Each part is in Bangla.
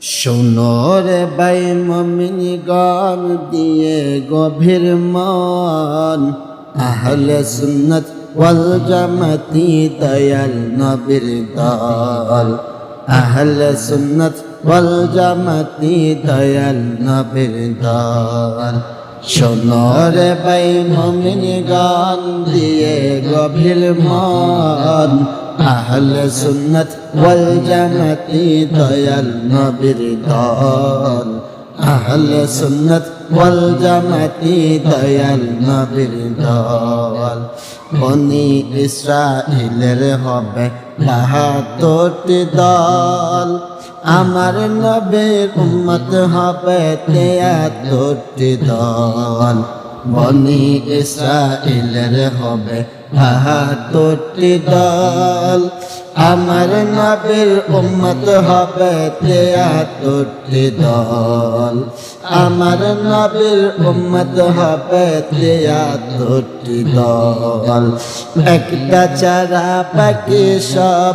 সোনরে বাই মমিনী গান দিয়ে গভীর মান। আহলে সুন্নত ওয়াল জামাতি দয়াল নবীর দল। আহলে সুন্নত ওয়াল জামাতি দয়াল নবীর দল। সোনরে বাই মমিনী গান দিয়ে গভীর মান। আহলে সুন্নত ওয়াল জামাতি, দয়াল নবীর দল। আহলে সুন্নত ওয়াল জামাতি, দয়াল নবীর দল। বনি ইসরাইলের হবে বাহাত্তরটি দল। আমার নবীর উম্মত হবে তেয়াত্তরটি দল। বনি ইসরাইলের হবে বাহাত্তরটি দল। আমার নবীর উম্মত হবে তেয়াত্তরটি দল। আমার নবীর উম্মত হবে তেয়াত্তরটি দল। একটা চারা বাকি সব,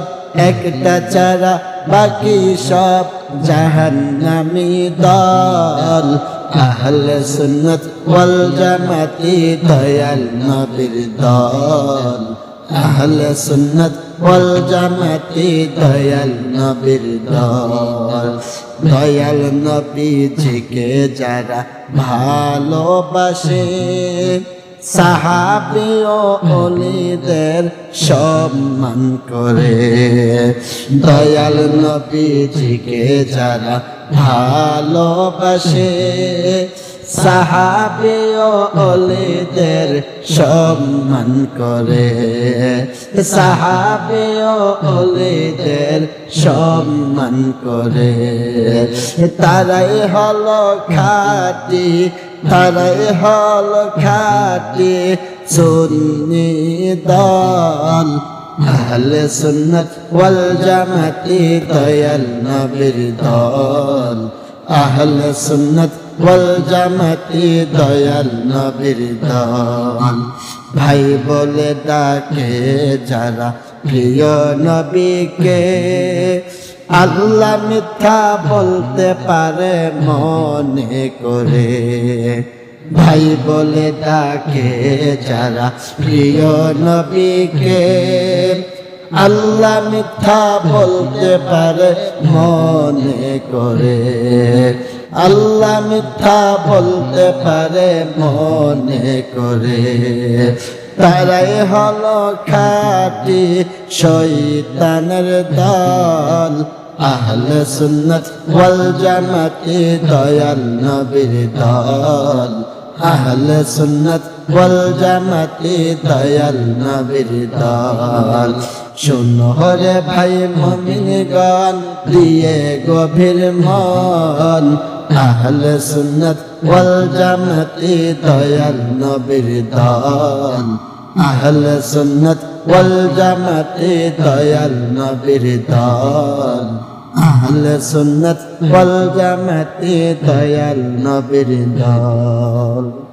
একটা চারা বাকি সব জাহান্নামী দল। আহলে সুন্নত ওয়াল জামাতি দয়াল নবীর দল। আহলে সুন্নত ওয়াল জামাতি দয়াল নবীর দল। দয়াল নবীজিকে যারা ভালোবাসে সাহাবি ও অলিদের সম্মান করে। দয়াল নবীজিকে যারা ভালোবাসে, সাহাবি ও অলিদের সম্মান করে। সাহাবি ও অলিদের সম্মান করে। তারাই হলো খাটি তারাই হল খাটি সুন্নি দল আহলে সুন্নত ওয়াল জামাতি দয়াল নবীর দল। আহলে সুন্নত ওয়াল জামাতি দয়াল নবীর দল। ভাই বলে ডাকে যারা প্রিয় নবীকে। আল্লাহ মিথ্যা বলতে পারে মনে করে। ভাই বলে ডাকে যারা প্রিয় নবীকে। আল্লাহ মিথ্যা বলতে পারে মনে করে। আল্লাহ মিথ্যা বলতে পারে মনে করে। তারাই হল খাটি শৈতানের দল। আহলে সুন্নত ওয়াল জামাতি দয়াল নবীর দল। আহলে সুন্নত ওয়াল জামাতি দয়াল নবীর দল শুনো রে ভাই মমিন গান দিয়ে গভীর মন। আহলে সুন্নত ওয়াল জামাতি দয়াল নবীর দল আহলে সুন্নত ওয়াল জামাতি দয়াল নবীর দল আহলে সুন্নাত ওয়াল জামাতি দয়াল নবীর দল।